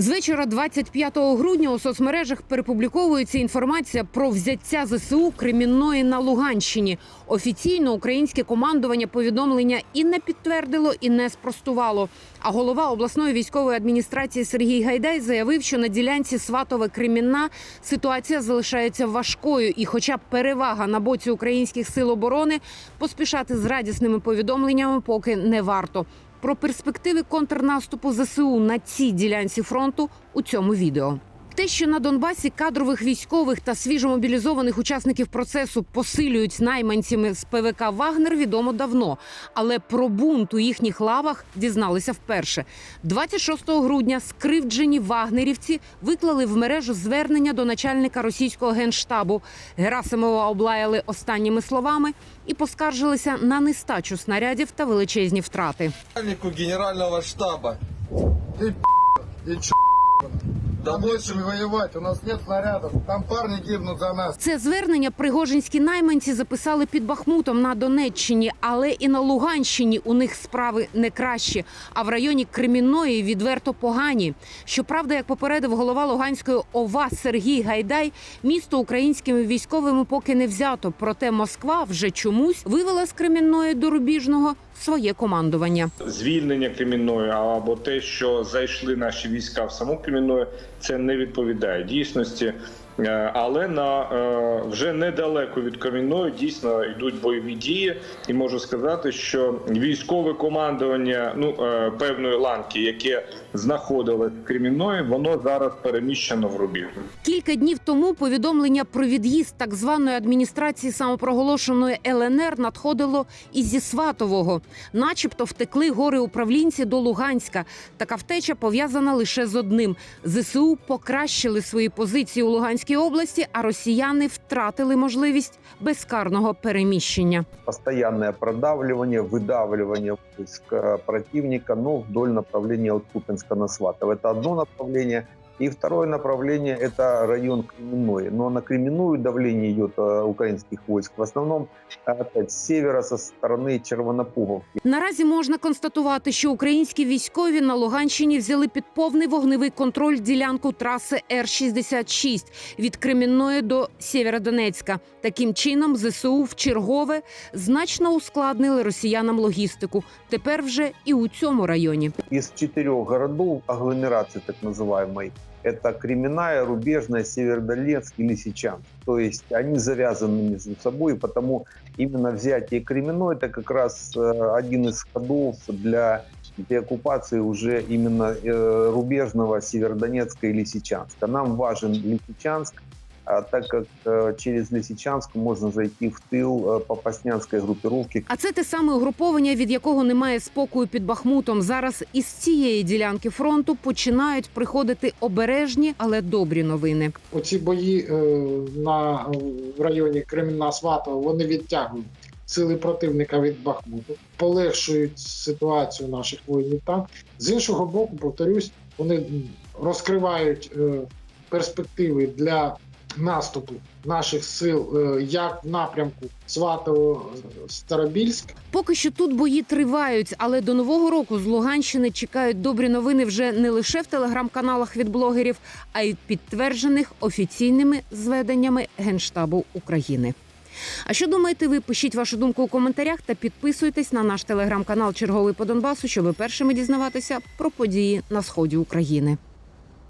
З вечора 25 грудня у соцмережах перепубліковується інформація про взяття ЗСУ Кремінної на Луганщині. Офіційно українське командування повідомлення і не підтвердило, і не спростувало. А голова обласної військової адміністрації Сергій Гайдай заявив, що на ділянці Сватове Кремінна ситуація залишається важкою, і, хоча перевага на боці українських сил оборони, поспішати з радісними повідомленнями поки не варто. Про перспективи контрнаступу ЗСУ на цій ділянці фронту у цьому відео. Те, що на Донбасі кадрових військових та свіжомобілізованих учасників процесу посилюють найманцями з ПВК Вагнер, відомо давно. Але про бунт у їхніх лавах дізналися вперше. 26 грудня скривджені вагнерівці виклали в мережу звернення до начальника російського генштабу. Герасимова облаяли останніми словами і поскаржилися на нестачу снарядів та величезні втрати. генерального штаба. Ты и чё? Да больше воевать, у нас нет снарядов. Там парни гибнут за нас. Це звернення пригожинські найманці записали під Бахмутом на Донеччині, але і на Луганщині у них справи не кращі. А в районі Кремінної відверто погані. Щоправда, як попередив голова Луганської ОВА Сергій Гайдай, місто українськими військовими поки не взято. Проте Москва вже чомусь вивела з Кремінної до Рубіжного своє командування. звільнення Кремінної або те, що зайшли наші війська в саму Кремінную, це не відповідає дійсності. Е, Але на е, вже недалеко від Кремінної дійсно йдуть бойові дії, і можу сказати, що військове командування ну е, певної ланки, яке знаходилось в Кремінної, воно зараз переміщено в Рубіжну. Кілька днів тому повідомлення про від'їзд так званої адміністрації самопроголошеної ЛНР надходило із зі Сватового, начебто втекли гори управлінці до Луганська. Така втеча пов'язана лише з одним: зсу покращили свої позиції у Луганській області, а росіяни втратили можливість безкарного переміщення. постоянное продавливание, выдавливание войск э, противника, но вдоль направления от Купинска на Сватово. Это одно направление. И второе направление – это район Кременной. Но на Кременную давление идет э, украинских войск. В основном опять с севера, со стороны Червонопуговки. Наразі можна констатувати, що українські військові на Луганщині взяли під повний вогневий контроль ділянку траси Р-66 від Кремінної до Сєвєродонецька. Таким чином, ЗСУ в чергове значно ускладнили росіянам логістику. Тепер вже і у цьому районі. Из четырех городов, агломерации так называемой, это Кременная, Рубежная, Северодонецк и Лисичанск. То есть они завязаны между собой, и потому именно взятие Кременной это как раз э, один из ходов для деоккупации уже именно э, Рубежного, Северодонецка и Лисичанска. Нам важен Лисичанск, так как э, через Лисичанск можно зайти в тыл э, Попаснянской группировки, А це те саме угруповання, від якого немає спокою під Бахмутом. Зараз із цієї ділянки фронту починають приходити обережні, але добрі новини. Оці бої е, на в районі Кремінна Сватова вони відтягують сили противника від Бахмуту, полегшують ситуацію наших воїнів там. З іншого боку, повторюсь, вони м, розкривають е, перспективи для наступу наших сил е, як в напрямку Сватово Старобільськ, Поки що тут бої тривають, але до нового року з Луганщини чекають добрі новини вже не лише в телеграм-каналах від блогерів, а й підтверджених офіційними зведеннями Генштабу України. А що думаєте ви? Пишіть вашу думку у коментарях та підписуйтесь на наш телеграм-канал Черговий по Донбасу, щоб першими дізнаватися про події на сході України.